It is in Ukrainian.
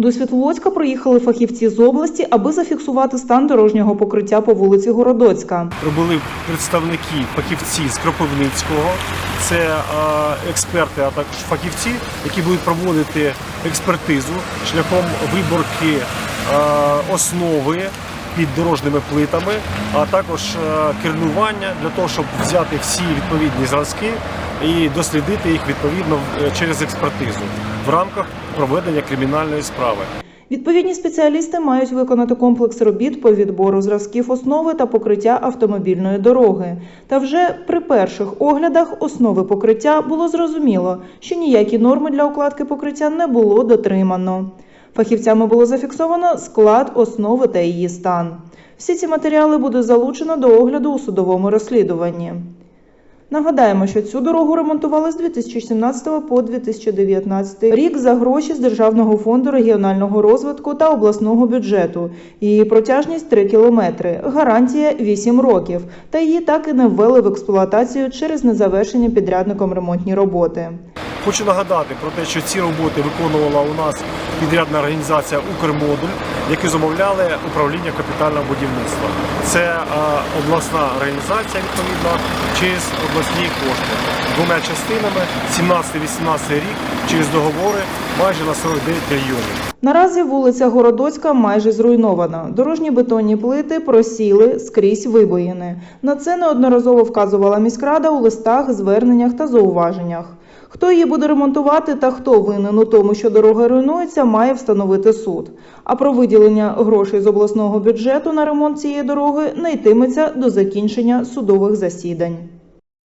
До Світловодська приїхали фахівці з області, аби зафіксувати стан дорожнього покриття по вулиці Городоцька. прибули представники, фахівці з Кропивницького. Це е, експерти, а також фахівці, які будуть проводити експертизу шляхом виборки е, основи під дорожніми плитами, а також е, кернування для того, щоб взяти всі відповідні зразки і дослідити їх відповідно через експертизу в рамках проведення кримінальної справи. Відповідні спеціалісти мають виконати комплекс робіт по відбору зразків основи та покриття автомобільної дороги. Та вже при перших оглядах основи покриття було зрозуміло, що ніякі норми для укладки покриття не було дотримано. Фахівцями було зафіксовано склад основи та її стан. Всі ці матеріали буде залучено до огляду у судовому розслідуванні. Нагадаємо, що цю дорогу ремонтували з 2017 по 2019 рік за гроші з Державного фонду регіонального розвитку та обласного бюджету. Її протяжність 3 кілометри, гарантія 8 років. Та її так і не ввели в експлуатацію через незавершені підрядником ремонтні роботи. Хочу нагадати про те, що ці роботи виконувала у нас підрядна організація Укрмодуль, які замовляли управління капітального будівництва. Це е, обласна організація відповідно через обласні кошти двома частинами 17-18 рік через договори майже на 49 мільйонів. Наразі вулиця Городоцька майже зруйнована. Дорожні бетонні плити просіли скрізь вибоїни. На це неодноразово вказувала міськрада у листах, зверненнях та зауваженнях. Хто її буде ремонтувати та хто винен у тому, що дорога руйнується, має встановити суд. А про виділення грошей з обласного бюджету на ремонт цієї дороги не йтиметься до закінчення судових засідань.